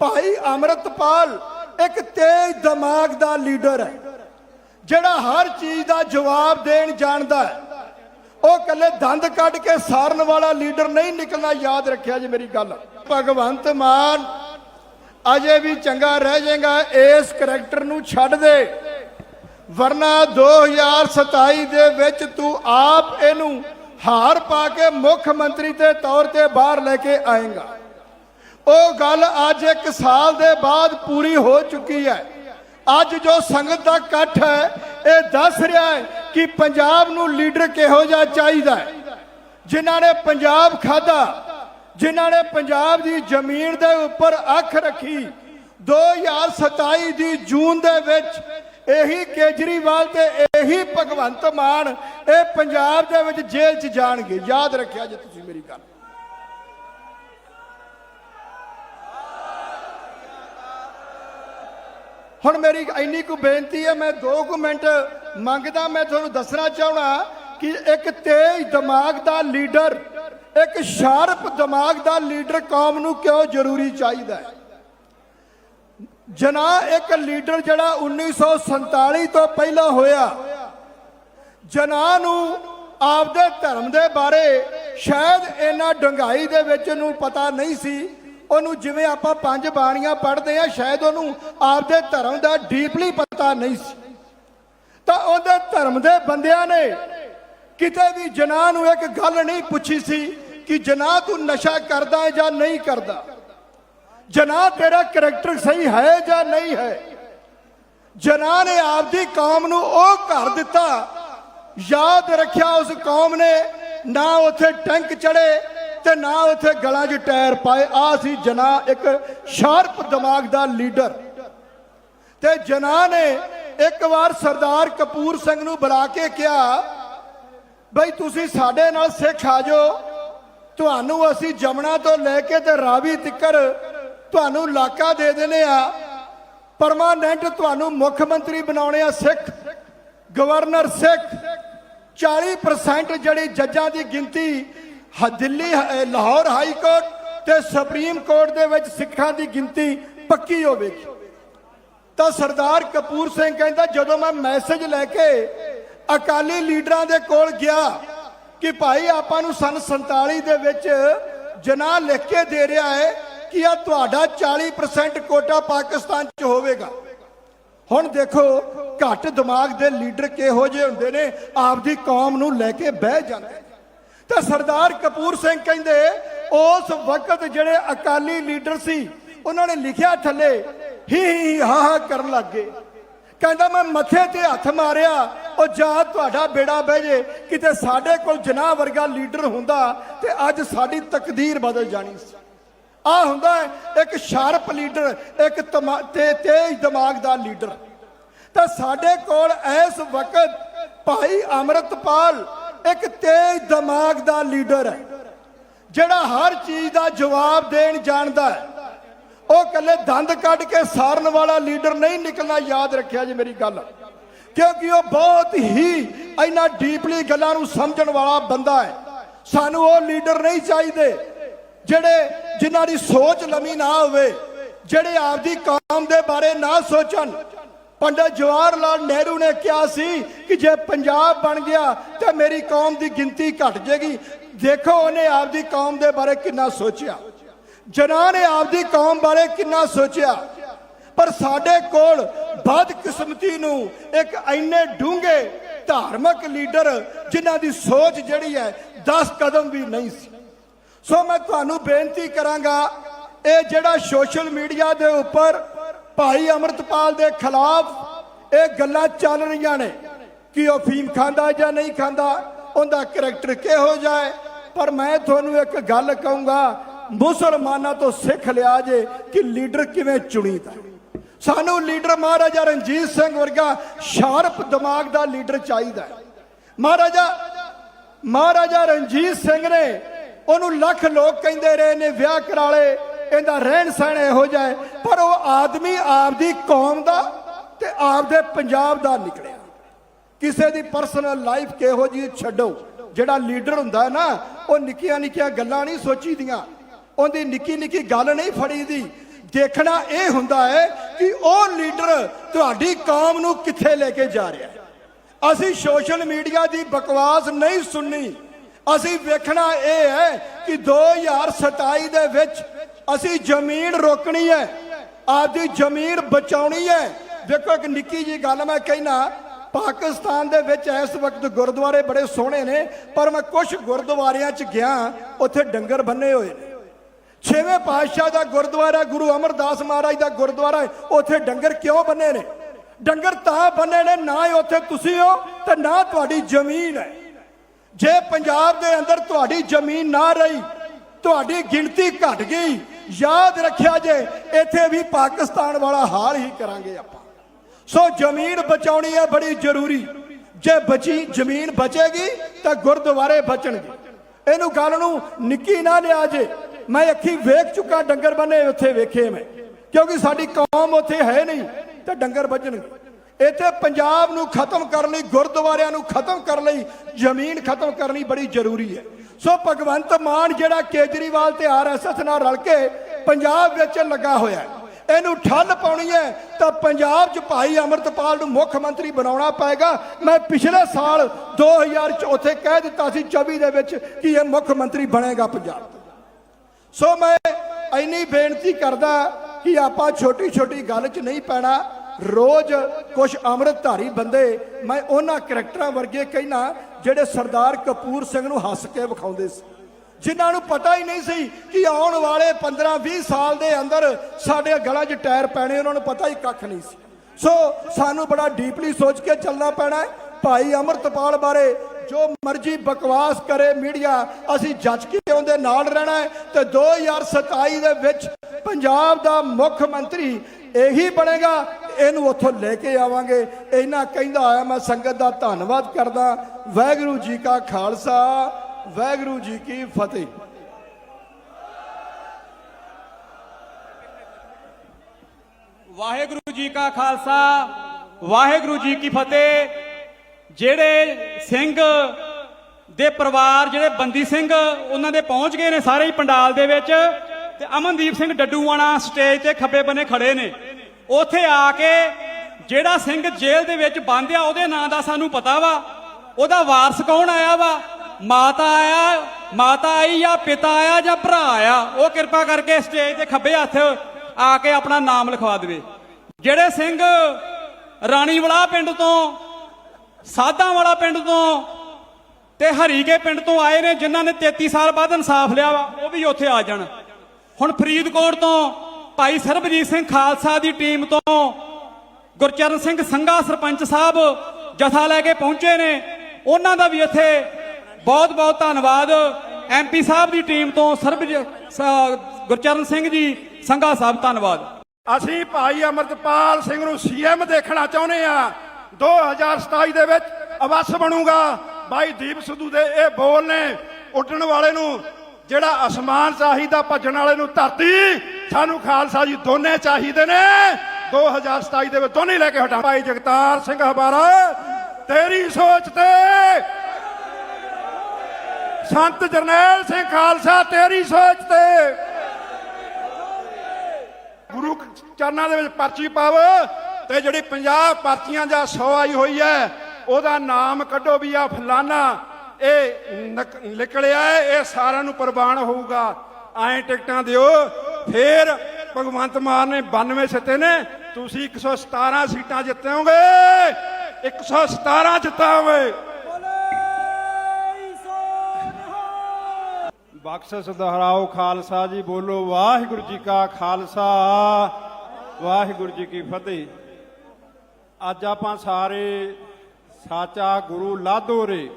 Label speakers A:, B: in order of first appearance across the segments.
A: ਭਾਈ ਅਮਰਤਪਾਲ ਇੱਕ ਤੇਜ਼ ਦਿਮਾਗ ਦਾ ਲੀਡਰ ਹੈ, ਜਿਹੜਾ ਹਰ ਚੀਜ਼ ਦਾ ਜਵਾਬ ਦੇਣ ਜਾਣਦਾ ਹੈ। ਉਹ ਕੱਲੇ ਦੰਦ ਕੱਢ ਕੇ ਸਾਰਨ ਵਾਲਾ ਲੀਡਰ ਨਹੀਂ ਨਿਕਲਣਾ ਯਾਦ ਰੱਖਿਆ ਜੀ ਮੇਰੀ ਗੱਲ। ਭਗਵੰਤ ਮਾਨ ਅਜੇ ਵੀ ਚੰਗਾ ਰਹਿ ਜਾਏਗਾ, ਇਸ ਕਰੈਕਟਰ ਨੂੰ ਛੱਡ ਦੇ। ਵਰਨਾ 2027 ਦੇ ਵਿੱਚ ਤੂੰ ਆਪ ਇਹਨੂੰ ਹਾਰ ਪਾ ਕੇ ਮੁੱਖ ਮੰਤਰੀ ਦੇ ਤੌਰ ਤੇ ਬਾਹਰ ਲੈ ਕੇ ਆਏਗਾ। ਉਹ ਗੱਲ ਅੱਜ ਇੱਕ ਸਾਲ ਦੇ ਬਾਅਦ ਪੂਰੀ ਹੋ ਚੁੱਕੀ ਹੈ। ਅੱਜ ਜੋ ਸੰਗਤ ਦਾ ਇਕੱਠ ਹੈ, ਇਹ ਦੱਸ ਰਿਹਾ ਹੈ ਕਿ ਪੰਜਾਬ ਨੂੰ ਲੀਡਰ ਕਿਹੋ ਜਿਹਾ ਚਾਹੀਦਾ ਹੈ। ਜਿਨ੍ਹਾਂ ਨੇ ਪੰਜਾਬ ਖਾਦਾ ਜਿਨ੍ਹਾਂ ਨੇ ਪੰਜਾਬ ਦੀ ਜ਼ਮੀਨ ਦੇ ਉੱਪਰ ਅੱਖ ਰੱਖੀ 2027 ਦੀ ਜੂਨ ਦੇ ਵਿੱਚ ਇਹੀ ਕੇਜਰੀਵਾਲ ਤੇ ਇਹੀ ਭਗਵੰਤ ਮਾਨ ਇਹ ਪੰਜਾਬ ਦੇ ਵਿੱਚ ਜੇਲ੍ਹ 'ਚ ਜਾਣਗੇ। ਯਾਦ ਰੱਖਿਆ ਜੇ ਤੁਸੀਂ ਮੇਰੀ ਗੱਲ। ਹੁਣ ਮੇਰੀ ਇੰਨੀ ਕੁ ਬੇਨਤੀ ਹੈ, ਮੈਂ 2 ਕੁ ਮਿੰਟ ਮੰਗਦਾ, ਮੈਂ ਤੁਹਾਨੂੰ ਦੱਸਣਾ ਚਾਹਣਾ ਕਿ ਇੱਕ ਤੇਜ਼ ਦਿਮਾਗ ਦਾ ਲੀਡਰ, ਇੱਕ ਸ਼ਾਰਪ ਦਿਮਾਗ ਦਾ ਲੀਡਰ ਕੌਮ ਨੂੰ ਕਿਉਂ ਜ਼ਰੂਰੀ ਚਾਹੀਦਾ ਹੈ? ਜਨਾ ਇੱਕ ਲੀਡਰ ਜਿਹੜਾ 1947 ਤੋਂ ਪਹਿਲਾਂ ਹੋਇਆ। ਜਨਾ ਨੂੰ ਆਪਦੇ ਧਰਮ ਦੇ ਬਾਰੇ ਸ਼ਾਇਦ ਇਹਨਾਂ ਡੰਗਾਈ ਦੇ ਵਿੱਚ ਨੂੰ ਪਤਾ ਨਹੀਂ ਸੀ ਉਹਨੂੰ ਜਿਵੇਂ ਆਪਾਂ ਪੰਜ ਬਾਣੀਆਂ ਪੜ੍ਹਦੇ ਆ ਸ਼ਾਇਦ ਉਹਨੂੰ ਆਪਦੇ ਧਰਮ ਦਾ ਡੀਪਲੀ ਪਤਾ ਨਹੀਂ ਸੀ। ਤਾਂ ਉਹਦੇ ਧਰਮ ਦੇ ਬੰਦਿਆਂ ਨੇ ਕਿਤੇ ਵੀ ਜਨਾਹ ਨੂੰ ਇੱਕ ਗੱਲ ਨਹੀਂ ਪੁੱਛੀ ਸੀ ਕਿ ਜਨਾਹ ਤੂੰ ਨਸ਼ਾ ਕਰਦਾ ਹੈ ਜਾਂ ਨਹੀਂ ਕਰਦਾ। ਜਨਾਹ ਤੇਰਾ ਕਰੈਕਟਰ ਸਹੀ ਹੈ ਜਾਂ ਨਹੀਂ ਹੈ। ਜਨਾਹ ਨੇ ਆਪਦੀ ਕੌਮ ਨੂੰ ਉਹ ਘਰ ਦਿੱਤਾ, ਯਾਦ ਰੱਖਿਆ ਉਸ ਕੌਮ ਨੇ, ਨਾ ਉੱਥੇ ਟੈਂਕ ਚੜੇ ਤੇ ਨਾ ਉੱਥੇ ਗਲਾਂ 'ਚ ਟਾਇਰ ਪਾਏ। ਆ ਸੀ ਜਨਾ ਇੱਕ ਸ਼ਾਰਪ ਦਿਮਾਗ ਦਾ ਲੀਡਰ। ਤੇ ਜਨਾ ਨੇ ਇੱਕ ਵਾਰ ਸਰਦਾਰ ਕਪੂਰ ਸਿੰਘ ਨੂੰ ਬੁਲਾ ਕੇ ਕਿਹਾ, ਬਈ ਤੁਸੀਂ ਸਾਡੇ ਨਾਲ ਸਿੱਖ ਆ ਜਾਓ। ਤੁਹਾਨੂੰ ਅਸੀਂ ਜਮਣਾ ਤੋਂ ਲੈ ਕੇ ਤੇ ਰਾਵੀ ਤਿੱਕਰ ਤੁਹਾਨੂੰ ਲਾਕਾ ਦੇ ਦੇਣੇ ਆ। ਪਰਮਾਨੈਂਟ ਤੁਹਾਨੂੰ ਮੁੱਖ ਮੰਤਰੀ ਬਣਾਉਣੇ ਆ ਸਿੱਖ, ਗਵਰਨਰ ਸਿੱਖ। 40% ਜਿਹੜੀ ਜੱਜਾਂ ਦੀ ਗਿਣਤੀ ਦਿੱਲੀ ਲਾਹੌਰ ਹਾਈ ਕੋਰਟ ਤੇ ਸੁਪਰੀਮ ਕੋਰਟ ਦੇ ਵਿੱਚ ਸਿੱਖਾਂ ਦੀ ਗਿਣਤੀ ਪੱਕੀ ਹੋਵੇਗੀ ਤਾਂ ਸਰਦਾਰ ਕਪੂਰ ਸਿੰਘ ਕਹਿੰਦਾ, ਜਦੋਂ ਮੈਂ ਮੈਸੇਜ ਲੈ ਕੇ ਅਕਾਲੀ ਲੀਡਰਾਂ ਦੇ ਕੋਲ ਗਿਆ ਕਿ ਭਾਈ ਆਪਾਂ ਨੂੰ ਸਨ 47 ਦੇ ਵਿੱਚ ਜਨਾਹ ਲਿਖ ਕੇ ਦੇ ਰਿਹਾ ਹੈ ਕਿ ਆ ਤੁਹਾਡਾ 40% ਕੋਟਾ ਪਾਕਿਸਤਾਨ 'ਚ ਹੋਵੇਗਾ ਹੁਣ ਦੇਖੋ, ਘੱਟ ਦਿਮਾਗ ਦੇ ਲੀਡਰ ਕਿਹੋ ਜਿਹੇ ਹੁੰਦੇ ਨੇ, ਆਪਦੀ ਕੌਮ ਨੂੰ ਲੈ ਕੇ ਬਹਿ ਜਾਂਦੇ ਨੇ। ਤਾਂ ਸਰਦਾਰ ਕਪੂਰ ਸਿੰਘ ਕਹਿੰਦੇ, ਉਸ ਵਕਤ ਜਿਹੜੇ ਅਕਾਲੀ ਲੀਡਰ ਸੀ, ਉਹਨਾਂ ਨੇ ਲਿਖਿਆ ਥੱਲੇ, ਹੀ ਹੀ, ਹਾ ਹਾ ਕਰਨ ਲੱਗੇ ਕਹਿੰਦਾ, ਮੈਂ ਮੱਥੇ ਤੇ ਹੱਥ ਮਾਰਿਆ, ਉਹ ਜਾ ਤੁਹਾਡਾ ਬੇੜਾ ਬਹਿ ਜੇ, ਕਿਤੇ ਸਾਡੇ ਕੋਲ ਜਨਾਹ ਵਰਗਾ ਲੀਡਰ ਹੁੰਦਾ ਤੇ ਅੱਜ ਸਾਡੀ ਤਕਦੀਰ ਬਦਲ ਜਾਣੀ ਸੀ। ਆ ਹੁੰਦਾ ਇੱਕ ਸ਼ਾਰਪ ਲੀਡਰ, ਇੱਕ ਤਮਾ- ਤੇ ਤੇਜ਼ ਦਿਮਾਗ ਦਾ ਲੀਡਰ। ਤਾਂ ਸਾਡੇ ਕੋਲ ਇਸ ਵਕਤ ਭਾਈ ਅਮਰਤਪਾਲ ਇੱਕ ਤੇਜ਼ ਦਿਮਾਗ ਦਾ ਲੀਡਰ ਹੈ, ਜਿਹੜਾ ਹਰ ਚੀਜ਼ ਦਾ ਜਵਾਬ ਦੇਣ ਜਾਣਦਾ ਹੈ। ਉਹ ਕੱਲੇ ਦੰਦ ਕੱਢ ਕੇ ਸਾਰਨ ਵਾਲਾ ਲੀਡਰ ਨਹੀਂ ਨਿਕਲਣਾ ਯਾਦ ਰੱਖਿਆ ਜੀ ਮੇਰੀ ਗੱਲ। ਕਿਉਂਕਿ ਉਹ ਬਹੁਤ ਹੀ ਇਹਨਾਂ ਡੀਪਲੀ ਗੱਲਾਂ ਨੂੰ ਸਮਝਣ ਵਾਲਾ ਬੰਦਾ ਹੈ। ਸਾਨੂੰ ਉਹ ਲੀਡਰ ਨਹੀਂ ਚਾਹੀਦੇ, ਜਿਹੜੇ ਜਿਨ੍ਹਾਂ ਦੀ ਸੋਚ ਲੰਮੀ ਨਾ ਹੋਵੇ, ਜਿਹੜੇ ਆਪਦੀ ਕੌਮ ਦੇ ਬਾਰੇ ਨਾ ਸੋਚਣ। ਪੰਡਤ ਜਵਾਹਰ ਲਾਲ ਨਹਿਰੂ ਨੇ ਕਿਹਾ ਸੀ ਕਿ ਜੇ ਪੰਜਾਬ ਬਣ ਗਿਆ ਤਾਂ ਮੇਰੀ ਕੌਮ ਦੀ ਗਿਣਤੀ ਘਟ ਜਾਏਗੀ। ਦੇਖੋ ਉਹਨੇ ਆਪਦੀ ਕੌਮ ਦੇ ਬਾਰੇ ਕਿੰਨਾ ਸੋਚਿਆ। ਜਨਾਂ ਨੇ ਆਪਦੀ ਕੌਮ ਬਾਰੇ ਕਿੰਨਾ ਸੋਚਿਆ। ਪਰ ਸਾਡੇ ਕੋਲ ਬਦਕਿਸਮਤੀ ਨੂੰ ਇੱਕ ਐਨੇ ਡੂੰਘੇ ਧਾਰਮਿਕ ਲੀਡਰ ਜਿਨ੍ਹਾਂ ਦੀ ਸੋਚ ਜਿਹੜੀ ਹੈ 10 ਕਦਮ ਵੀ ਨਹੀਂ ਸੀ। ਸੋ ਮੈਂ ਤੁਹਾਨੂੰ ਬੇਨਤੀ ਕਰਾਂਗਾ, ਇਹ ਜਿਹੜਾ ਸੋਸ਼ਲ ਮੀਡੀਆ ਦੇ ਉੱਪਰ ਭਾਈ ਅਮਰਤਪਾਲ ਦੇ ਖਿਲਾਫ ਇਹ ਗੱਲਾਂ ਚੱਲ ਰਹੀਆਂ ਨੇ। ਕਿ ਉਹ ਫੀਮ ਖਾਂਦਾ ਜਾਂ ਨਹੀਂ ਖਾਂਦਾ, ਉਹਦਾ ਕਰੈਕਟਰ ਕਿਹੋ ਜਾਏ ਪਰ ਮੈਂ ਤੁਹਾਨੂੰ ਇੱਕ ਗੱਲ ਕਹੂੰਗਾ, ਮੁਸਲਮਾਨਾਂ ਤੋਂ ਸਿੱਖ ਲਿਆ ਜੇ ਕਿ ਲੀਡਰ ਕਿਵੇਂ ਚੁਣੀਦਾ ਸਾਨੂੰ ਲੀਡਰ ਮਹਾਰਾਜਾ ਰਣਜੀਤ ਸਿੰਘ ਵਰਗਾ ਸ਼ਾਰਪ ਦਿਮਾਗ ਦਾ ਲੀਡਰ ਚਾਹੀਦਾ ਮਹਾਰਾਜਾ ਮਹਾਰਾਜਾ ਰਣਜੀਤ ਸਿੰਘ ਨੇ ਉਹਨੂੰ ਲੱਖ ਲੋਕ ਕਹਿੰਦੇ ਰਹੇ ਨੇ ਵਿਆਹ ਕਰਾ ਲੇ ਇਹਦਾ ਰਹਿਣ ਸਹਿਣ ਇਹੋ ਜਿਹਾ ਹੈ, ਪਰ ਉਹ ਆਦਮੀ ਆਪਦੀ ਕੌਮ ਦਾ ਤੇ ਆਪਦੇ ਪੰਜਾਬ ਦਾ ਨਿਕਲਿਆ। ਕਿਸੇ ਦੀ ਪਰਸਨਲ ਲਾਈਫ ਕਿਹੋ ਜੀ ਛੱਡੋ। ਜਿਹੜਾ ਲੀਡਰ ਹੁੰਦਾ ਹੈ ਨਾ, ਉਹ ਨਿੱਕੀਆਂ ਨਿੱਕੀਆਂ ਗੱਲਾਂ ਨਹੀਂ ਸੋਚੀਦੀਆਂ। ਉਹਦੀ ਨਿੱਕੀ ਨਿੱਕੀ ਗੱਲ ਨਹੀਂ ਫੜੀਦੀ। ਦੇਖਣਾ ਇਹ ਹੁੰਦਾ ਹੈ ਕਿ ਉਹ ਲੀਡਰ ਤੁਹਾਡੀ ਕੌਮ ਨੂੰ ਕਿੱਥੇ ਲੈ ਕੇ ਜਾ ਰਿਹਾ ਹੈ। ਅਸੀਂ ਸੋਸ਼ਲ ਮੀਡੀਆ ਦੀ ਬਕਵਾਸ ਨਹੀਂ ਸੁਣਨੀ। ਅਸੀਂ ਵੇਖਣਾ ਇਹ ਹੈ ਕਿ 2027 ਦੇ ਵਿੱਚ ਅਸੀਂ ਜ਼ਮੀਨ ਰੋਕਣੀ ਹੈ। ਆਪਦੀ ਜ਼ਮੀਨ ਬਚਾਉਣੀ ਹੈ। ਦੇਖੋ ਇੱਕ ਨਿੱਕੀ ਜੀ ਗੱਲ ਮੈਂ ਕਹਿਣਾ, ਪਾਕਿਸਤਾਨ ਦੇ ਵਿੱਚ ਇਸ ਵਕਤ ਗੁਰਦੁਆਰੇ ਬੜੇ ਸੋਹਣੇ ਨੇ, ਪਰ ਮੈਂ ਕੁਝ ਗੁਰਦੁਆਰਿਆਂ 'ਚ ਗਿਆ, ਉੱਥੇ ਡੰਗਰ ਬੰਨੇ ਹੋਏ ਨੇ। ਛੇਵੇਂ ਪਾਤਸ਼ਾਹ ਦਾ ਗੁਰਦੁਆਰਾ, ਗੁਰੂ ਅਮਰਦਾਸ ਮਹਾਰਾਜ ਦਾ ਗੁਰਦੁਆਰਾ ਉੱਥੇ ਡੰਗਰ ਕਿਉਂ ਬੰਨੇ ਨੇ? ਡੰਗਰ ਤਾਂ ਬੰਨੇ ਨੇ, ਨਾ ਹੀ ਉੱਥੇ ਤੁਸੀਂ ਹੋ, ਤੇ ਨਾ ਤੁਹਾਡੀ ਜ਼ਮੀਨ ਹੈ। ਜੇ ਪੰਜਾਬ ਦੇ ਅੰਦਰ ਤੁਹਾਡੀ ਜ਼ਮੀਨ ਨਾ ਰਹੀ, ਤੁਹਾਡੀ ਗਿਣਤੀ ਘਟ ਗਈ ਯਾਦ ਰੱਖਿਆ ਜੇ, ਇੱਥੇ ਵੀ ਪਾਕਿਸਤਾਨ ਵਾਲਾ ਹਾਲ ਹੀ ਕਰਾਂਗੇ ਆਪਾਂ। ਸੋ ਜ਼ਮੀਨ ਬਚਾਉਣੀ ਹੈ ਬੜੀ ਜ਼ਰੂਰੀ। ਜੇ ਬਚੀ, ਜ਼ਮੀਨ ਬਚੇਗੀ ਤਾਂ ਗੁਰਦੁਆਰੇ ਬਚਣਗੇ। ਇਹਨੂੰ ਗੱਲ ਨੂੰ ਨਿੱਕੀ ਨਾ ਲਿਆ ਜੇ। ਮੈਂ ਅੱਖੀ ਵੇਖ ਚੁੱਕਾ, ਡੰਗਰ ਬੰਨੇ ਉੱਥੇ ਵੇਖੇ ਮੈਂ। ਕਿਉਂਕਿ ਸਾਡੀ ਕੌਮ ਉੱਥੇ ਹੈ ਨਹੀਂ, ਤੇ ਡੰਗਰ ਵੱਜਣਗੇ। ਇੱਥੇ ਪੰਜਾਬ ਨੂੰ ਖਤਮ ਕਰਨ ਲਈ, ਗੁਰਦੁਆਰਿਆਂ ਨੂੰ ਖਤਮ ਕਰਨ ਲਈ ਜ਼ਮੀਨ ਖਤਮ ਕਰਨੀ ਬੜੀ ਜ਼ਰੂਰੀ ਹੈ। ਸੋ ਭਗਵੰਤ ਮਾਨ ਜਿਹੜਾ ਕੇਜਰੀਵਾਲ ਤੇ ਆਰਐਸਐਸ ਨਾਲ ਰਲ ਕੇ ਪੰਜਾਬ ਵਿੱਚ ਲੱਗਾ ਹੋਇਆ ਇਹਨੂੰ ਠੱਲ ਪਾਉਣੀ ਹੈ ਤਾਂ ਪੰਜਾਬ 'ਚ ਭਾਈ ਅਮਰਤਪਾਲ ਨੂੰ ਮੁੱਖ ਮੰਤਰੀ ਬਣਾਉਣਾ ਪਏਗਾ। ਮੈਂ ਪਿਛਲੇ ਸਾਲ 2000 ਚ ਉੱਥੇ ਕਹਿ ਦਿੱਤਾ ਸੀ 24 ਦੇ ਵਿੱਚ ਕਿ ਇਹ ਮੁੱਖ ਮੰਤਰੀ ਬਣੇਗਾ ਪੰਜਾਬ। ਦਾ ਸੋ ਮੈਂ ਇੰਨੀ ਬੇਨਤੀ ਕਰਦਾ ਕਿ ਆਪਾਂ ਛੋਟੀ ਛੋਟੀ ਗੱਲ 'ਚ ਨਹੀਂ ਪੈਣਾ। ਰੋਜ਼ ਕੁਝ ਅੰਮ੍ਰਿਤਧਾਰੀ ਬੰਦੇ, ਮੈਂ ਉਹਨਾਂ ਕਰੈਕਟਰਾਂ ਵਰਗੇ ਕਹਿਣਾ ਜਿਹੜੇ ਸਰਦਾਰ ਕਪੂਰ ਸਿੰਘ ਨੂੰ ਹੱਸ ਕੇ ਵਿਖਾਉਂਦੇ ਸੀ। ਜਿਨ੍ਹਾਂ ਨੂੰ ਪਤਾ ਹੀ ਨਹੀਂ ਸੀ ਕਿ ਆਉਣ ਵਾਲੇ 15-20 ਸਾਲ ਦੇ ਅੰਦਰ ਸਾਡੇ ਗਲਾਂ 'ਚ ਟਾਇਰ ਪੈਣੇ, ਉਹਨਾਂ ਨੂੰ ਪਤਾ ਹੀ ਕੱਖ ਨਹੀਂ ਸੀ। ਸੋ ਸਾਨੂੰ ਬੜਾ ਡੀਪਲੀ ਸੋਚ ਕੇ ਚੱਲਣਾ ਪੈਣਾ ਹੈ। ਭਾਈ ਅਮਰਤਪਾਲ ਬਾਰੇ ਜੋ ਮਰਜ਼ੀ ਬਕਵਾਸ ਕਰੇ ਮੀਡੀਆ, ਅਸੀਂ ਜੱਜ ਕੇ ਉਹਦੇ ਨਾਲ ਰਹਿਣਾ ਹੈ ਤੇ 2027 ਦੇ ਵਿੱਚ ਪੰਜਾਬ ਦਾ ਮੁੱਖ ਮੰਤਰੀ ਇਹੀ ਬਣੇਗਾ ਇਹਨੂੰ ਉੱਥੋਂ ਲੈ ਕੇ ਆਵਾਂਗੇ। ਇਹਨਾਂ ਕਹਿੰਦਾ ਆਇਆ, ਮੈਂ ਸੰਗਤ ਦਾ ਧੰਨਵਾਦ ਕਰਦਾ। ਵਾਹਿਗੁਰੂ ਜੀ ਕਾ ਖਾਲਸਾ, ਵਾਹਿਗੁਰੂ ਜੀ ਕੀ ਫਤਿਹ।
B: ਵਾਹਿਗੁਰੂ ਜੀ ਕਾ ਖਾਲਸਾ, ਵਾਹਿਗੁਰੂ ਜੀ ਕੀ ਫਤਿਹ। ਜਿਹੜੇ ਸਿੰਘ ਦੇ ਪਰਿਵਾਰ, ਜਿਹੜੇ ਬੰਦੀ ਸਿੰਘ, ਉਹਨਾਂ ਦੇ ਪਹੁੰਚ ਗਏ ਨੇ ਸਾਰੇ ਹੀ ਪੰਡਾਲ ਦੇ ਵਿੱਚ। ਤੇ ਅਮਨਦੀਪ ਸਿੰਘ ਡੱਡੂਆਣਾ ਸਟੇਜ ਤੇ ਖੱਬੇ ਬੰਨੇ ਖੜੇ ਨੇ। ਉੱਥੇ ਆ ਕੇ ਜਿਹੜਾ ਸਿੰਘ ਜੇਲ੍ਹ ਦੇ ਵਿੱਚ ਬੰਦ ਆ ਉਹਦੇ ਨਾਂ ਦਾ ਸਾਨੂੰ ਪਤਾ ਵਾ। ਉਹਦਾ ਵਾਰਸ ਕੌਣ ਆਇਆ ਵਾ? ਮਾਤਾ ਆਇਆ, ਮਾਤਾ ਆਈ ਜਾਂ ਪਿਤਾ ਆਇਆ ਜਾਂ ਭਰਾ ਆਇਆ? ਉਹ ਕਿਰਪਾ ਕਰਕੇ ਸਟੇਜ ਤੇ ਖੱਬੇ ਹੱਥ ਆ ਕੇ ਆਪਣਾ ਨਾਮ ਲਿਖਵਾ ਦੇਵੇ। ਜਿਹੜੇ ਸਿੰਘ ਰਾਣੀਵਾਲਾ ਪਿੰਡ ਤੋਂ ਸਾਧਾਂ ਵਾਲਾ ਪਿੰਡ ਤੋਂ ਤੇ ਹਰੀਕੇ ਪਿੰਡ ਤੋਂ ਆਏ ਨੇ, ਜਿਨ੍ਹਾਂ ਨੇ 33 ਸਾਲ ਬਾਅਦ ਇਨਸਾਫ ਲਿਆ ਵਾ, ਉਹ ਵੀ ਉੱਥੇ ਆ ਜਾਣ। ਹੁਣ ਫਰੀਦਕੋਟ ਤੋਂ ਭਾਈ ਸਰਬਜੀਤ ਸਿੰਘ ਖਾਲਸਾ ਦੀ ਟੀਮ ਤੋਂ ਗੁਰਚਰਨ ਸਿੰਘ ਸੰਘਾ ਸਰਪੰਚ ਸਾਹਿਬ ਜਥਾ ਲੈ ਕੇ ਪਹੁੰਚੇ ਨੇ। ਉਹਨਾਂ ਦਾ ਵੀ ਇੱਥੇ ਬਹੁਤ ਬਹੁਤ ਧੰਨਵਾਦ। ਐਮਪੀ ਸਾਹਿਬ ਦੀ ਟੀਮ ਤੋਂ ਸਰਬਜ ਗੁਰਚਰਨ ਸਿੰਘ ਜੀ, ਸੰਘਾ ਸਾਹਿਬ, ਧੰਨਵਾਦ।
C: ਅਸੀਂ ਭਾਈ ਅਮਰਤਪਾਲ ਸਿੰਘ ਨੂੰ ਸੀਐਮ ਦੇਖਣਾ ਚਾਹੁੰਦੇ ਆ 2027 ਦੇ ਵਿੱਚ ਅਵਸ ਬਣੂਗਾ। ਬਾਈ ਦੀਪ ਸਿੱਧੂ ਦੇ ਇਹ ਬੋਲ ਨੇ ਉੱਡਣ ਵਾਲੇ ਨੂੰ, ਜਿਹੜਾ ਅਸਮਾਨ ਚਾਹੀਦਾ ਭੱਜਣ ਵਾਲੇ ਨੂੰ ਧਰਤੀ ਸਾਨੂੰ ਖਾਲਸਾ ਜੀ, ਦੋਨੇ ਚਾਹੀਦੇ ਨੇ। 2027 ਦੇ ਵਿੱਚ ਦੋਨੇ ਲੈ ਕੇ ਹਟਾ। ਭਾਈ ਜਗਤਾਰ ਸਿੰਘ ਹਬਾਰਾ ਤੇਰੀ ਸੋਚ ਤੇ ਸੰਤ ਜਰਨੈਲ ਸਿੰਘ ਖਾਲਸਾ, ਤੇਰੀ ਸੋਚ ਤੇ। ਗੁਰੂ ਚਰਨਾਂ ਦੇ ਵਿੱਚ ਪਰਚੀ ਪਾਵੋ ਤੇ ਜਿਹੜੀ 50 ਪਰਚੀਆਂ ਜਾਂ 100 ਆਈ ਹੋਈ ਹੈ, ਉਹਦਾ ਨਾਮ ਕੱਢੋ ਵੀ ਆ ਫਲਾਨਾ। ਇਹ ਨਕ- ਨਿਕਲਿਆ ਇਹ ਸਾਰਿਆਂ ਨੂੰ ਪ੍ਰਵਾਨ ਹੋਊਗਾ। ਐਂ ਟਿਕਟਾਂ ਦਿਓ। ਫੇਰ ਭਗਵੰਤ ਮਾਨ ਨੇ 92 ਸਿੱਤੇ ਨੇ, ਤੁਸੀਂ 117 ਸੀਟਾਂ ਜਿੱਤੋਗੇ 117 ਜਿੱਤਾਂਗੇ ਬਖਸ਼ਿਸ਼ ਦੁਹਰਾਓ ਖਾਲਸਾ ਜੀ, ਬੋਲੋ ਵਾਹਿਗੁਰੂ ਜੀ ਕਾ ਖਾਲਸਾ। ਵਾਹਿਗੁਰੂ ਜੀ ਕੀ ਫਤਿਹ। ਅੱਜ ਆਪਾਂ ਸਾਰੇ ਸਾਚਾ ਗੁਰੂ ਲਾਧੋਰੇ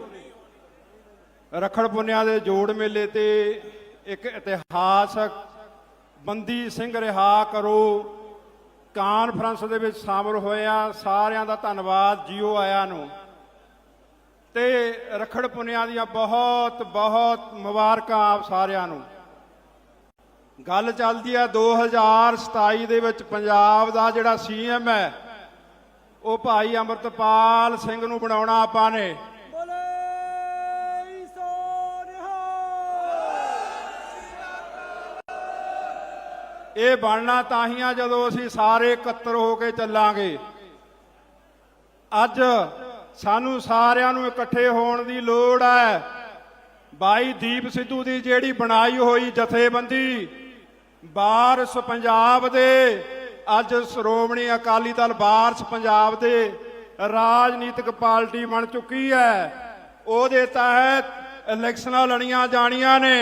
C: ਰਖੜ ਪੁੰਨਿਆ ਦੇ ਜੋੜ ਮੇਲੇ ਤੇ ਇੱਕ ਇਤਿਹਾਸਕ ਬੰਦੀ ਸਿੰਘ ਰਿਹਾ ਕਰੋ। ਕਾਨਫਰੰਸ ਦੇ ਵਿੱਚ ਸ਼ਾਮਲ ਹੋਇਆ ਸਾਰਿਆਂ ਦਾ ਧੰਨਵਾਦ ਜੀਓ ਆਇਆਂ ਨੂੰ। ਤੇ ਰਖੜ ਪੁੰਨਿਆ ਦੀਆਂ ਬਹੁਤ ਬਹੁਤ ਮੁਬਾਰਕਾਂ ਆਪ ਸਾਰਿਆਂ ਨੂੰ। ਗੱਲ ਚੱਲਦੀ ਹੈ 2027 ਦੇ ਵਿੱਚ ਪੰਜਾਬ ਦਾ ਜਿਹੜਾ ਸੀਐਮ ਹੈ, ਉਹ ਭਾਈ ਅਮਰਤਪਾਲ ਸਿੰਘ ਨੂੰ ਬਣਾਉਣਾ ਆਪਾਂ ਨੇ। ਇਹ ਬਣਨਾ ਤਾਂ ਹੀ ਆ ਜਦੋਂ ਅਸੀਂ ਸਾਰੇ ਇਕੱਤਰ ਹੋ ਕੇ ਚੱਲਾਂਗੇ। ਅੱਜ ਸਾਨੂੰ ਸਾਰਿਆਂ ਨੂੰ ਇਕੱਠੇ ਹੋਣ ਦੀ ਲੋੜ ਹੈ। ਬਾਈ ਦੀਪ ਸਿੱਧੂ ਦੀ ਜਿਹੜੀ ਬਣਾਈ ਹੋਈ ਜਥੇਬੰਦੀ, ਬਾਰਸ ਪੰਜਾਬ ਦੇ, ਅੱਜ ਸ਼੍ਰੋਮਣੀ ਅਕਾਲੀ ਦਲ ਬਾਰਸ ਪੰਜਾਬ ਦੇ ਰਾਜਨੀਤਿਕ ਪਾਰਟੀ ਬਣ ਚੁੱਕੀ ਹੈ। ਉਹਦੇ ਤਹਿਤ ਇਲੈਕਸ਼ਨਾਂ ਲੜੀਆਂ ਜਾਣੀਆਂ ਨੇ।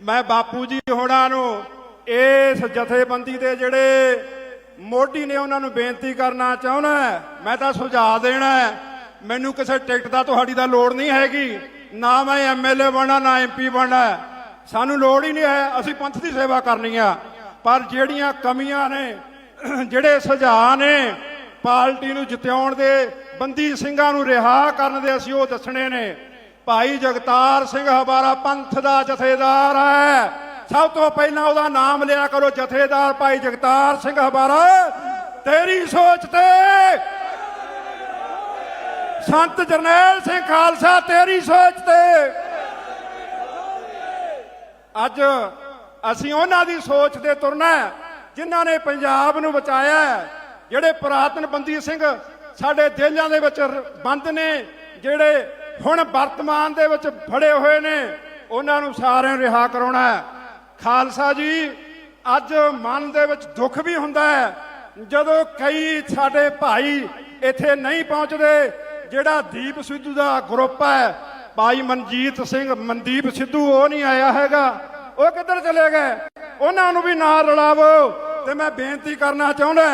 C: ਮੈਂ ਬਾਪੂ ਜੀ ਹੋਣਾ ਨੂੰ ਇਸ ਜਥੇਬੰਦੀ ਦੇ ਜਿਹੜੇ ਮੋਢੀ ਨੇ ਉਹਨਾਂ ਨੂੰ ਬੇਨਤੀ ਕਰਨਾ ਚਾਹੁੰਦਾ ਮੈਂ ਤਾਂ ਸੁਝਾਅ ਦੇਣਾ ਮੈਨੂੰ ਕਿਸੇ ਟਿਕਟ ਦਾ ਤੁਹਾਡੀ ਦਾ ਲੋੜ ਨਹੀਂ ਹੈਗੀ, ਨਾ ਮੈਂ ਐਮਐਲਏ ਬਣਨਾ ਨਾ ਐਮਪੀ ਬਣਨਾ ਸਾਨੂੰ ਲੋੜ ਹੀ ਨਹੀਂ ਹੈ, ਅਸੀਂ ਪੰਥ ਦੀ ਸੇਵਾ ਕਰਨੀ ਆ। ਪਰ ਜਿਹੜੀਆਂ ਕਮੀਆਂ ਨੇ, ਜਿਹੜੇ ਸੁਝਾਅ ਨੇ, ਪਾਰਟੀ ਨੂੰ ਜਿਤਾਉਣ ਦੇ, ਬੰਦੀ ਸਿੰਘਾਂ ਨੂੰ ਰਿਹਾ ਕਰਨ ਦੇ ਅਸੀਂ ਉਹ ਦੱਸਣੇ ਨੇ। ਭਾਈ ਜਗਤਾਰ ਸਿੰਘ ਹਵਾਰਾ ਪੰਥ ਦਾ ਜਥੇਦਾਰ ਹੈ। ਸਭ ਤੋਂ ਪਹਿਲਾਂ ਉਹਦਾ ਨਾਮ ਲਿਆ ਕਰੋ ਜਥੇਦਾਰ ਭਾਈ ਜਗਤਾਰ ਸਿੰਘ ਹਮਾਰਾ ਤੇਰੀ ਸੋਚ ਤੇ ਸੰਤ ਜਰਨੈਲ ਸਿੰਘ ਖਾਲਸਾ ਤੇਰੀ ਸੋਚ ਤੇ। ਅੱਜ ਅਸੀਂ ਉਹਨਾਂ ਦੀ ਸੋਚ ਤੇ ਤੁਰਨਾ ਹੈ, ਜਿਨ੍ਹਾਂ ਨੇ ਪੰਜਾਬ ਨੂੰ ਬਚਾਇਆ ਜਿਹੜੇ ਪੁਰਾਤਨ ਬੰਦੀ ਸਿੰਘ ਸਾਡੇ ਜੇਲ੍ਹਾਂ ਦੇ ਵਿੱਚ ਬੰਦ ਨੇ ਜਿਹੜੇ ਹੁਣ ਵਰਤਮਾਨ ਦੇ ਵਿੱਚ ਫੜੇ ਹੋਏ ਨੇ ਉਹਨਾਂ ਨੂੰ ਸਾਰਿਆਂ ਨੂੰ ਰਿਹਾ ਕਰਾਉਣਾ ਹੈ। ਖਾਲਸਾ ਜੀ, ਅੱਜ ਮਨ ਦੇ ਵਿੱਚ ਦੁੱਖ ਵੀ ਹੁੰਦਾ ਹੈ। ਜਦੋਂ ਕਈ ਸਾਡੇ ਭਾਈ ਇੱਥੇ ਨਹੀਂ ਪਹੁੰਚਦੇ, ਜਿਹੜਾ ਦੀਪ ਸਿੱਧੂ ਦਾ ਗਰੁੱਪ ਹੈ, ਭਾਈ ਮਨਜੀਤ ਸਿੰਘ, ਮਨਦੀਪ ਸਿੱਧੂ, ਉਹ ਨਹੀਂ ਆਇਆ ਹੈਗਾ। ਉਹ ਕਿੱਧਰ ਚਲੇ ਗਏ? ਉਹਨਾਂ ਨੂੰ ਵੀ ਨਾਲ ਰਲਾਵੋ। ਤੇ ਮੈਂ ਬੇਨਤੀ ਕਰਨਾ ਚਾਹੁੰਦਾ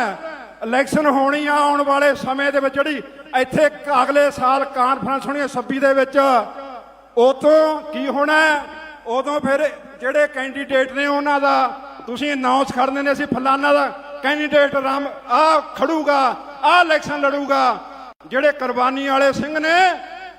C: ਇਲੈਕਸ਼ਨ ਹੋਣੀ ਆ ਆਉਣ ਵਾਲੇ ਸਮੇਂ ਦੇ ਵਿੱਚ ਜਿਹੜੀ ਇੱਥੇ ਅਗਲੇ ਸਾਲ ਕਾਨਫਰੰਸ ਹੋਣੀ ਹੈ 26 ਦੇ ਵਿੱਚ ਉਦੋਂ ਕੀ ਹੋਣਾ ਉਦੋਂ ਫਿਰ ਜਿਹੜੇ ਕੈਂਡੀਡੇਟ ਨੇ ਉਹਨਾਂ ਦਾ, ਤੁਸੀਂ ਅਨਾਉਂਸ ਕਰ ਦਿੰਦੇ ਅਸੀਂ ਫਲਾਨਾ ਦਾ ਕੈਂਡੀਡੇਟ ਰਾਮ, ਆ ਖੜੂਗਾ, ਆ ਇਲੈਕਸ਼ਨ ਲੜੂਗਾ। ਜਿਹੜੇ ਕੁਰਬਾਨੀ ਵਾਲੇ ਸਿੰਘ ਨੇ,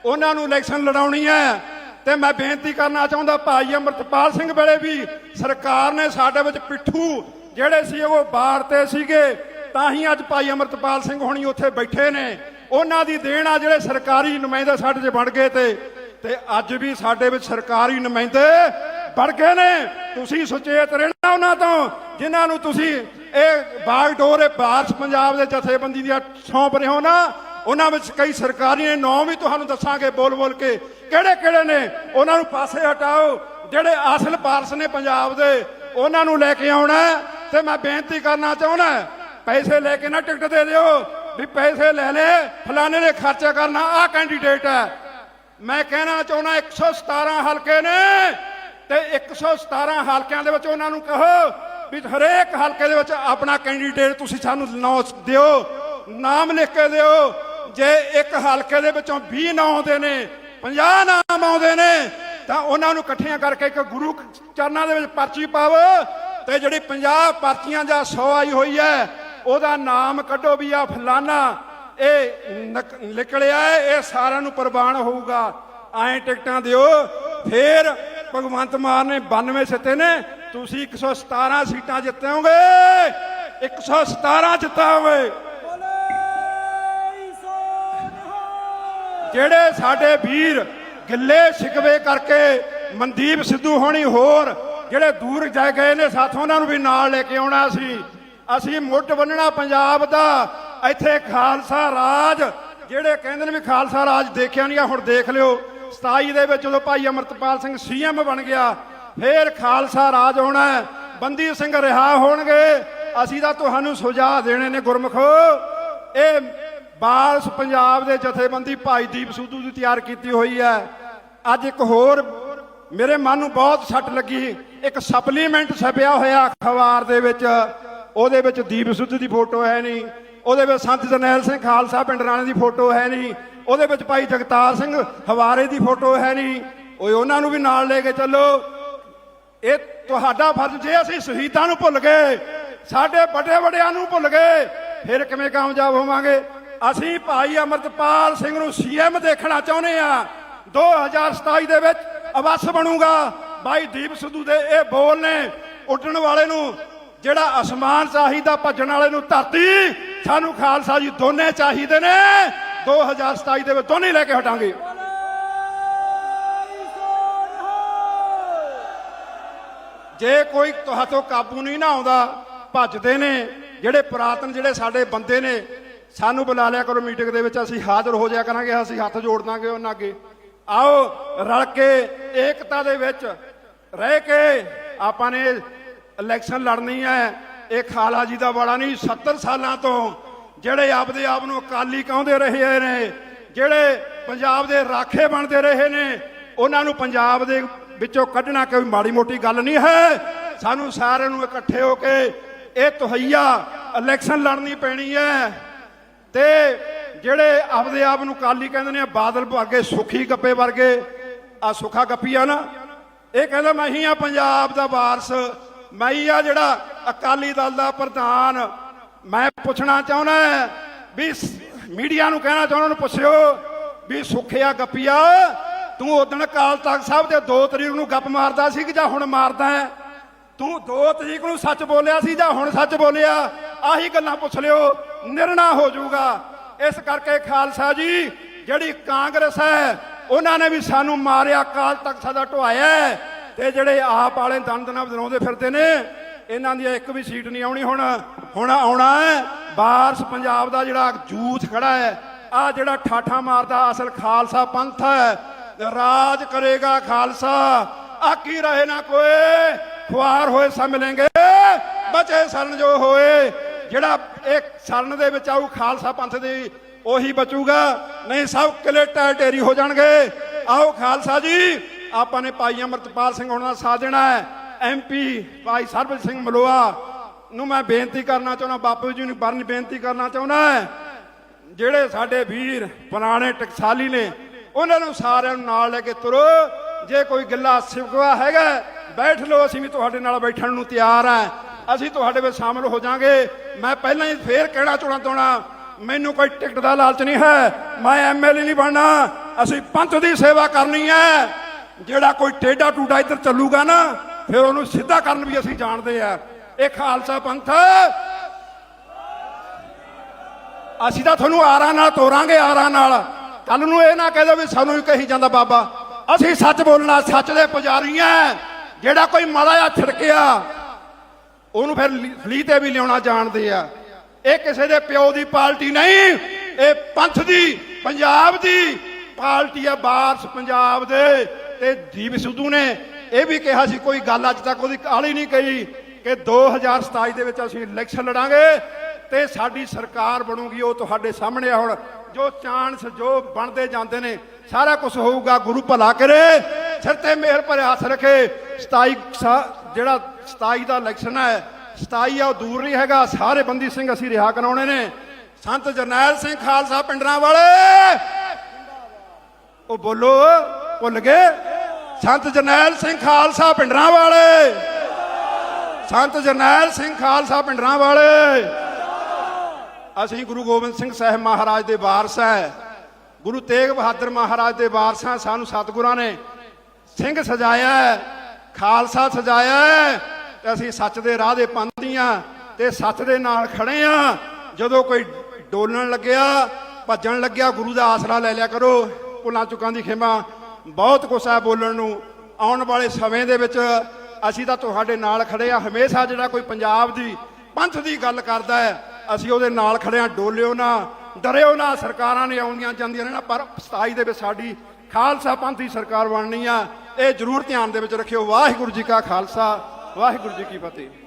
C: ਉਹਨਾਂ ਨੂੰ ਇਲੈਕਸ਼ਨ ਲੜਾਉਣੀ ਹੈ। ਤੇ ਮੈਂ ਬੇਨਤੀ ਕਰਨਾ ਚਾਹੁੰਦਾ ਭਾਈ ਅਮਰਤਪਾਲ ਸਿੰਘ ਵੇਲੇ ਵੀ ਸਰਕਾਰ ਨੇ ਸਾਡੇ ਵਿੱਚ ਪਿੱਠੂ ਜਿਹੜੇ ਸੀ ਉਹ ਬਾੜ ਤੇ ਸੀਗੇ, ਤਾਂ ਹੀ ਅੱਜ ਭਾਈ ਅਮਰਤਪਾਲ ਸਿੰਘ ਹੋਣੀ ਉੱਥੇ ਬੈਠੇ ਨੇ। ਉਹਨਾਂ ਦੀ ਦੇਣ ਆ ਜਿਹੜੇ ਸਰਕਾਰੀ ਨੁਮਾਇੰਦੇ ਸਾਡੇ 'ਚ ਬਣ ਗਏ ਤੇ। ਤੇ ਅੱਜ ਵੀ ਸਾਡੇ ਵਿੱਚ ਸਰਕਾਰੀ ਨੁਮਾਇੰਦੇ ਬਣ ਗਏ ਨੇ। ਤੁਸੀਂ ਸੁਚੇਤ ਰਹਿਣਾ ਉਹਨਾਂ ਤੋਂ, ਜਿਨ੍ਹਾਂ ਨੂੰ ਤੁਸੀਂ ਇਹ ਬਾਗਡੋਰ, ਇਹ ਬਾਰਸ ਪੰਜਾਬ ਦੇ ਜਥੇਬੰਦੀ ਦੀਆਂ ਸੌਂਪ ਰਹੇ ਹੋ ਨਾ, ਉਹਨਾਂ ਵਿੱਚ ਕਈ ਸਰਕਾਰੀ ਨੇ ਵੀ ਤੁਹਾਨੂੰ ਦੱਸਾਂਗੇ ਬੋਲ ਬੋਲ ਕੇ। ਕਿਹੜੇ ਕਿਹੜੇ ਨੇ? ਉਹਨਾਂ ਨੂੰ ਪਾਸੇ ਹਟਾਓ। ਜਿਹੜੇ ਅਸਲ ਪਾਰਸ ਨੇ ਪੰਜਾਬ ਦੇ, ਉਹਨਾਂ ਨੂੰ ਲੈ ਕੇ ਆਉਣਾ ਤੇ ਮੈਂ ਬੇਨਤੀ ਕਰਨਾ ਚਾਹੁੰਦਾ ਪੈਸੇ ਲੈ ਕੇ ਨਾ ਟਿਕਟ ਦੇ ਦਿਓ। ਵੀ ਪੈਸੇ ਲੈ ਲੈ, ਫਲਾਣੇ ਨੇ ਖਰਚਾ ਕਰਨਾ, ਆਹ ਕੈਂਡੀਡੇਟ ਹੈ। ਮੈਂ ਕਹਿਣਾ ਚਾਹੁੰਦਾ 117 ਹਲਕੇ ਨੇ ਤੇ 117 ਹਲਕਿਆਂ ਦੇ ਵਿੱਚ ਉਹਨਾਂ ਨੂੰ ਕਹੋ ਵੀ ਹਰੇਕ ਹਲਕੇ ਦੇ ਵਿੱਚ ਆਪਣਾ ਕੈਂਡੀਡੇਟ ਤੁਸੀਂ ਸਾਨੂੰ ਨਾਂ ਦਿਓ, ਨਾਮ ਲਿਖ ਕੇ ਦਿਓ। ਜੇ ਇੱਕ ਹਲਕੇ ਦੇ ਵਿੱਚੋਂ 20 ਨਾਂ ਆਉਂਦੇ ਨੇ 50 ਨਾਮ ਆਉਂਦੇ ਨੇ, ਤਾਂ ਉਹਨਾਂ ਨੂੰ ਇਕੱਠੀਆਂ ਕਰਕੇ ਇੱਕ ਗੁਰੂ ਚਰਨਾਂ ਦੇ ਵਿੱਚ ਪਰਚੀ ਪਾਵੋ ਤੇ ਜਿਹੜੀ 50 ਪਰਚੀਆਂ ਜਾਂ 100 ਆਈ ਹੋਈ ਹੈ, ਉਹਦਾ ਨਾਮ ਕੱਢੋ ਵੀ ਆ ਫਲਾਨਾ ਇਹ ਨਿਕਲਿਆ ਇਹ ਸਾਰਿਆਂ ਨੂੰ ਪ੍ਰਵਾਨ ਹੋਊਗਾ। ਐਂ ਟਿਕਟਾਂ ਦਿਓ। ਫੇਰ ਭਗਵੰਤ ਮਾਨ ਨੇ 92 ਜਿੱਤੇ ਨੇ। ਤੁਸੀਂ 117 ਸੀਟਾਂ ਜਿੱਤੋਗੇ 117 ਜਿੱਤਾਂਗੇ। ਜਿਹੜੇ ਸਾਡੇ ਵੀਰ ਗਿੱਲੇ ਸ਼ਿਕਵੇ ਕਰਕੇ ਮਨਦੀਪ ਸਿੱਧੂ ਹੋਣੀ ਹੋਰ, ਜਿਹੜੇ ਦੂਰ ਜਾ ਗਏ ਨੇ, ਸਾਥੋਂ ਉਹਨਾਂ ਨੂੰ ਵੀ ਨਾਲ ਲੈ ਕੇ ਆਉਣਾ ਸੀ। ਅਸੀਂ ਮੁੱਢ ਬੰਨਣਾ ਪੰਜਾਬ ਦਾ। ਇੱਥੇ ਖਾਲਸਾ ਰਾਜ, ਜਿਹੜੇ ਕਹਿੰਦੇ ਨੇ ਵੀ ਖਾਲਸਾ ਰਾਜ ਦੇਖਿਆ ਨਹੀਂ ਆ, ਹੁਣ ਦੇਖ ਲਿਓ। 27 ਦੇ ਵਿੱਚ ਜਦੋਂ ਭਾਈ ਅਮਰਤਪਾਲ ਸਿੰਘ ਸੀਐਮ ਬਣ ਗਿਆ, ਫੇਰ ਖਾਲਸਾ ਰਾਜ ਹੋਣਾ ਬੰਦੀ ਸਿੰਘ ਰਿਹਾ ਹੋਣਗੇ, ਅਸੀਂ ਤਾਂ ਤੁਹਾਨੂੰ ਸੁਝਾਅ ਦੇਣੇ ਨੇ ਗੁਰਮਖੋ। ਇਹ ਬਾਲਸ ਪੰਜਾਬ ਦੇ ਜਥੇਬੰਦੀ ਭਾਈ ਦੀਪ ਸਿੱਧੂ ਦੀ ਤਿਆਰ ਕੀਤੀ ਹੋਈ ਹੈ। ਅੱਜ ਇੱਕ ਹੋਰ ਮੇਰੇ ਮਨ ਨੂੰ ਬਹੁਤ ਸੱਟ ਲੱਗੀ। ਇੱਕ ਸਪਲੀਮੈਂਟ ਛਪਿਆ ਹੋਇਆ ਅਖਬਾਰ ਦੇ ਵਿੱਚ, ਉਹਦੇ ਵਿੱਚ ਦੀਪ ਸਿੱਧੂ ਦੀ ਫੋਟੋ ਹੈ ਨਹੀਂ। ਉਹਦੇ ਵਿੱਚ ਸੰਤ ਜਰਨੈਲ ਸਿੰਘ ਖਾਲਸਾ ਪਿੰਡ ਰਾਣੇ ਦੀ ਫੋਟੋ ਹੈ ਨਹੀਂ। ਉਹਦੇ ਵਿੱਚ ਭਾਈ ਜਗਤਾਰ ਸਿੰਘ ਹਵਾਰੇ ਦੀ ਫੋਟੋ ਹੈ ਨਹੀਂ। ਓਏ, ਉਹਨਾਂ ਨੂੰ ਵੀ ਨਾਲ ਲੈ ਕੇ ਚੱਲੋ। ਇਹ ਤੁਹਾਡਾ ਫਰਜ਼, ਜੇ ਅਸੀਂ ਸ਼ਹੀਦਾਂ ਨੂੰ ਭੁੱਲ ਗਏ, ਸਾਡੇ ਵੱਡੇ ਵੱਡਿਆਂ ਨੂੰ ਭੁੱਲ ਗਏ, ਫਿਰ ਕਿਵੇਂ ਕਾਮਯਾਬ ਹੋਵਾਂਗੇ? ਅਸੀਂ ਭਾਈ ਅਮਰਤਪਾਲ ਸਿੰਘ ਨੂੰ ਸੀਐਮ ਦੇਖਣਾ ਚਾਹੁੰਦੇ ਆ 2027 ਦੇ ਵਿੱਚ ਅਵਸ ਬਣੂਗਾ। ਭਾਈ ਦੀਪ ਸਿੱਧੂ ਦੇ ਇਹ ਬੋਲ ਨੇ ਉੱਡਣ ਵਾਲੇ ਨੂੰ ਜਿਹੜਾ ਅਸਮਾਨ ਚਾਹੀਦਾ ਭੱਜਣ ਵਾਲੇ ਨੂੰ, ਧਰਤੀ ਸਾਨੂੰ ਖਾਲਸਾ ਜੀ ਦੋਨੇ ਚਾਹੀਦੇ ਨੇ। 2027 ਦੇ ਵਿੱਚ ਦੋਨੇ ਲੈ ਕੇ ਹਟਾਂਗੇ। ਜੇ ਕੋਈ ਤੁਹਾਤੋਂ ਕਾਬੂ ਨਹੀਂ ਨਾ ਆਉਂਦਾ, ਭੱਜਦੇ ਨੇ, ਜਿਹੜੇ ਪੁਰਾਤਨ, ਜਿਹੜੇ ਸਾਡੇ ਬੰਦੇ ਨੇ, ਸਾਨੂੰ ਬੁਲਾ ਲਿਆ ਕਰੋ ਮੀਟਿੰਗ ਦੇ ਵਿੱਚ, ਅਸੀਂ ਹਾਜ਼ਰ ਹੋ ਜਾਇਆ ਕਰਾਂਗੇ, ਅਸੀਂ ਹੱਥ ਜੋੜ ਦਾਂਗੇ ਉਹਨਾਂ ਅੱਗੇ। ਆਓ, ਰਲ ਕੇ ਏਕਤਾ ਦੇ ਵਿੱਚ ਰਹਿ ਕੇ ਆਪਾਂ ਨੇ ਇਲੈਕਸ਼ਨ ਲੜਨੀ ਹੈ। ਇਹ ਖਾਲਾ ਜੀ ਦਾ ਬੜਾ ਨਹੀਂ 70 ਸਾਲਾਂ ਤੋਂ ਜਿਹੜੇ ਆਪਦੇ ਆਪ ਨੂੰ ਅਕਾਲੀ ਕਹਿੰਦੇ ਰਹੇ ਨੇ, ਜਿਹੜੇ ਪੰਜਾਬ ਦੇ ਰਾਖੇ ਬਣਦੇ ਰਹੇ ਨੇ, ਉਹਨਾਂ ਨੂੰ ਪੰਜਾਬ ਦੇ ਵਿੱਚੋਂ ਕੱਢਣਾ ਕੋਈ ਮਾੜੀ ਮੋਟੀ ਗੱਲ ਨਹੀਂ ਹੈ। ਸਾਨੂੰ ਸਾਰਿਆਂ ਨੂੰ ਇਕੱਠੇ ਹੋ ਕੇ ਇਹ ਤੁਹਈਆ ਇਲੈਕਸ਼ਨ ਲੜਨੀ ਪੈਣੀ ਹੈ। ਤੇ ਜਿਹੜੇ ਆਪਦੇ ਆਪ ਨੂੰ ਕਾਲੀ ਕਹਿੰਦੇ ਨੇ, ਬਾਦਲ ਵਰਗੇ, ਸੁਖੀ ਗੱਪੇ ਵਰਗੇ ਆ ਸੁਖਾ ਗੱਪੀ ਆ ਨਾ। ਇਹ ਕਹਿੰਦਾ, ਮੈਂ ਹੀ ਆ ਪੰਜਾਬ ਦਾ ਵਾਰਸ। ਮੈਂ ਆ ਜਿਹੜਾ ਅਕਾਲੀ ਦਲ ਦਾ ਪ੍ਰਧਾਨ। ਮੈਂ ਪੁੱਛਣਾ ਚਾਹੁੰਦਾ ਵੀ ਮੀਡੀਆ ਨੂੰ ਕਹਿਣਾ ਚਾਹੁੰਦਾ ਨੂੰ ਪੁੱਛਿਓ ਵੀ ਸੁਖਿਆ ਗੱਪੀਆ, ਤੂੰ ਉਦਣ ਅਕਾਲ ਤਖਤ ਸਾਹਿਬ ਦੇ 2 ਤਰੀਕ ਨੂੰ ਗੱਪ ਮਾਰਦਾ ਸੀ ਕਿ ਜਾਂ ਹੁਣ ਮਾਰਦਾ ਹੈ? ਤੂੰ 2 ਤਰੀਕ ਨੂੰ ਸੱਚ ਬੋਲਿਆ ਸੀ ਜਾਂ ਹੁਣ ਸੱਚ ਬੋਲਿਆ? ਆਹੀ ਗੱਲਾਂ ਪੁੱਛ ਲਿਓ, ਨਿਰਣਾ ਹੋ ਜਾਊਗਾ। ਇਸ ਕਰਕੇ ਖਾਲਸਾ ਜੀ, ਜਿਹੜੀ ਕਾਂਗਰਸ ਹੈ, ਉਹਨਾਂ ਨੇ ਵੀ ਸਾਨੂੰ ਮਾਰਿਆ ਕਾਲ ਤਖ਼ਤ ਸਾਡਾ ਢਵਾਇਆ ਤੇ ਜਿਹੜੇ ਆਪ ਵਾਲੇ ਦੰਦ ਨਾਲ ਵਧਾਉਂਦੇ ਫਿਰਦੇ ਨੇ, ਇਹਨਾਂ ਦੀ ਇੱਕ ਵੀ ਸੀਟ ਨਹੀਂ ਆਉਣੀ ਹੁਣ ਹੁਣ ਆਉਣਾ ਹੈ। ਬਾਰਸ ਪੰਜਾਬ ਦਾ ਜਿਹੜਾ ਜੂਥ ਖੜਾ ਹੈ ਆ ਜਿਹੜਾ ਠਾਠਾ ਮਾਰਦਾ ਅਸਲ ਖਾਲਸਾ ਪੰਥ ਹੈ, ਰਾਜ ਕਰੇਗਾ ਖਾਲਸਾ। ਆਕੀ ਰਹੇ ਨਾ ਕੋਏ ਖੁਆਰ ਹੋਏ ਸਭ ਮਿਲेंगे ਬਚੇ ਸਰਨ ਜੋ ਹੋਏ। ਜਿਹੜਾ ਇੱਕ ਸਰਨ ਦੇ ਵਿੱਚ ਆਊ ਖਾਲਸਾ ਪੰਥ ਦੀ, ਉਹੀ ਬਚੂਗਾ। ਨਹੀਂ ਸਭ ਕਿਲੇ ਟੈ ਟੇਰੀ ਹੋ ਜਾਣਗੇ। ਆਓ ਖਾਲਸਾ ਜੀ ਆਪਾਂ ਨੇ ਭਾਈ ਅਮਰਤਪਾਲ ਸਿੰਘ ਹੋਣਾ ਦਾ ਸਾਥ ਦੇਣਾ ਹੈ। ਐਮਪੀ ਭਾਈ ਸਰਬਜੀਤ ਸਿੰਘ ਮਲੋਆ ਨੂੰ ਮੈਂ ਬੇਨਤੀ ਕਰਨਾ ਚਾਹੁੰਦਾ, ਬਾਪੂ ਜੀ ਨੂੰ ਬਰਨ ਬੇਨਤੀ ਕਰਨਾ ਚਾਹੁੰਦਾ ਹੈ। ਜਿਹੜੇ ਸਾਡੇ ਵੀਰ ਪੁਰਾਣੇ ਟਕਸਾਲੀ ਨੇ, ਉਹਨਾਂ ਨੂੰ ਸਾਰਿਆਂ ਨੂੰ ਨਾਲ ਲੈ ਕੇ ਤੁਰੋ। ਜੇ ਕੋਈ ਗਿੱਲਾ ਸਿਵਕਵਾ ਹੈਗਾ, ਬੈਠ ਲਓ, ਅਸੀਂ ਵੀ ਤੁਹਾਡੇ ਨਾਲ ਬੈਠਣ ਨੂੰ ਤਿਆਰ ਆ ਅਸੀਂ ਤੁਹਾਡੇ ਵਿੱਚ ਸ਼ਾਮਲ ਹੋ ਜਾਾਂਗੇ। ਮੈਂ ਪਹਿਲਾਂ ਹੀ ਫੇਰ ਕਹਿਣਾ ਚਾਹਣਾ ਚਾਹਣਾ ਮੈਨੂੰ ਕੋਈ ਟਿਕਟ ਦਾ ਲਾਲਚ ਨਹੀਂ ਹੈ। ਮੈਂ ਐਮਐਲਏ ਨਹੀਂ ਬਣਨਾ। ਅਸੀਂ ਪੰਥ ਦੀ ਸੇਵਾ ਕਰਨੀ ਹੈ। ਜਿਹੜਾ ਕੋਈ ਟੇਡਾ ਟੂਡਾ ਇੱਧਰ ਚੱਲੂਗਾ ਨਾ, ਫਿਰ ਉਹਨੂੰ ਸਿੱਧਾ ਕਰਨ ਵੀ ਅਸੀਂ ਜਾਣਦੇ ਆ। ਇਹ ਖਾਲਸਾ ਪੰਥ। ਅਸੀਂ ਤਾਂ ਤੁਹਾਨੂੰ ਆਰਾਂ ਨਾਲ ਤੋਰਾਂਗੇ, ਆਰਾ ਨਾਲ। ਕੱਲ ਨੂੰ ਇਹ ਨਾ ਕਹਿ ਦਿਓ ਵੀ ਸਾਨੂੰ ਹੀ ਕਹੀ ਜਾਂਦਾ ਬਾਬਾ। ਅਸੀਂ ਸੱਚ ਬੋਲਣਾ, ਸੱਚ ਦੇ ਪੁਜਾਰੀ ਆ। ਜਿਹੜਾ ਕੋਈ ਮਾੜਾ ਜਿਹਾ ਛਿੜਕਿਆ, ਉਹਨੂੰ ਫਿਰ ਫਲੀ ਤੇ ਵੀ ਲਿਆਉਣਾ ਜਾਣਦੇ ਆ। ਇਹ ਕਿਸੇ ਦੇ ਪਿਓ ਦੀ ਪਾਰਟੀ ਨਹੀਂ, ਇਹ ਪੰਥ ਦੀ, ਪੰਜਾਬ ਦੀ। ਪਾਰਟੀ ਆ ਬਾਰਸ ਪੰਜਾਬ ਦੇ। ਤੇ ਦੀਪ ਸਿੱਧੂ ਨੇ ਇਹ ਵੀ ਕਿਹਾ ਸੀ, ਕੋਈ ਗੱਲ ਅੱਜ ਤੱਕ ਉਹਦੀ ਕਾਲੀ ਨਹੀਂ ਕਹੀ ਕਿ 2027 ਦੇ ਵਿੱਚ ਅਸੀਂ ਇਲੈਕਸ਼ਨ ਲੜਾਂਗੇ ਤੇ ਸਾਡੀ ਸਰਕਾਰ ਬਣੂਗੀ, ਉਹ ਤੁਹਾਡੇ ਸਾਹਮਣੇ ਆ ਹੁਣ। ਜੋ ਚਾਂਸ ਜੋ ਬਣਦੇ ਜਾਂਦੇ ਨੇ, ਸਾਰਾ ਕੁਝ ਹੋਊਗਾ, ਗੁਰੂ ਭਲਾ ਕਰੇ। ਸਿਰ ਤੇ ਮਿਹਰ ਭਰੇ ਹੱਥ ਰੱਖੇ। 27 ਜਿਹੜਾ 27 ਦਾ ਇਲੈਕਸ਼ਨ ਹੈ 27 ਆ, ਉਹ ਦੂਰ ਨਹੀਂ ਹੈਗਾ। ਸਾਰੇ ਬੰਦੀ ਸਿੰਘ ਅਸੀਂ ਰਿਹਾ ਕਰਾਉਣੇ ਨੇ। ਸੰਤ ਜਰਨੈਲ ਸਿੰਘ ਖਾਲਸਾ ਪਿੰਡਰਾਂ ਵਾਲੇ। ਉਹ ਬੋਲੋ ਭੁੱਲ ਗਏ। ਸੰਤ ਜਰਨੈਲ ਸਿੰਘ ਖਾਲਸਾ ਪਿੰਡਰਾਂ ਵਾਲੇ। ਸੰਤ ਜਰਨੈਲ ਸਿੰਘ ਖਾਲਸਾ ਪਿੰਡਰਾਂ ਵਾਲੇ। ਅਸੀਂ ਗੁਰੂ ਗੋਬਿੰਦ ਸਿੰਘ ਸਾਹਿਬ ਮਹਾਰਾਜ ਦੇ ਵਾਰਸ ਹੈ ਗੁਰੂ ਤੇਗ ਬਹਾਦਰ ਮਹਾਰਾਜ ਦੇ ਵਾਰਸ ਹਾਂ ਸਾਨੂੰ ਸਤਿਗੁਰਾਂ ਨੇ ਸਿੰਘ ਸਜਾਇਆ ਖਾਲਸਾ ਸਜਾਇਆ ਤੇ ਅਸੀਂ ਸੱਚ ਦੇ ਰਾਹ ਦੇ ਪੰਥੀਆਂ ਤੇ ਸੱਚ ਦੇ ਨਾਲ ਖੜੇ ਆ। ਜਦੋਂ ਕੋਈ ਡੋਲਣ ਲੱਗਿਆ, ਭੱਜਣ ਲੱਗਿਆ, ਗੁਰੂ ਦਾ ਆਸਰਾ ਲੈ ਲਿਆ ਕਰੋ। ਭੁੱਲਾਂ ਚੁੱਕਾਂ ਦੀ ਖਿਮਾ। ਬਹੁਤ ਕੁਛ ਹੈ ਬੋਲਣ ਨੂੰ ਆਉਣ ਵਾਲੇ ਸਮੇਂ ਦੇ ਵਿੱਚ ਅਸੀਂ ਤਾਂ ਤੁਹਾਡੇ ਨਾਲ ਖੜੇ ਆ। ਹਮੇਸ਼ਾ ਜਿਹੜਾ ਕੋਈ ਪੰਜਾਬ ਦੀ ਪੰਥ ਦੀ ਗੱਲ ਕਰਦਾ ਹੈ, ਅਸੀਂ ਉਹਦੇ ਨਾਲ ਖੜੇ ਆ। ਡੋਲਿਓ ਨਾ, ਡਰਿਓ ਨਾ, ਸਰਕਾਰਾਂ ਨੇ ਆਉਂਦੀਆਂ ਜਾਂਦੀਆਂ ਨੇ ਨਾ ਪਰ 27 ਦੇ ਵਿੱਚ ਸਾਡੀ ਖਾਲਸਾ ਪੰਥ ਦੀ ਸਰਕਾਰ ਬਣਨੀ ਆ। ਇਹ ਜ਼ਰੂਰ ਧਿਆਨ ਦੇ ਵਿੱਚ ਰੱਖਿਓ। ਵਾਹਿਗੁਰੂ ਜੀ ਕਾ ਖਾਲਸਾ, ਵਾਹਿਗੁਰੂ ਜੀ ਕੀ ਫਤਿਹ।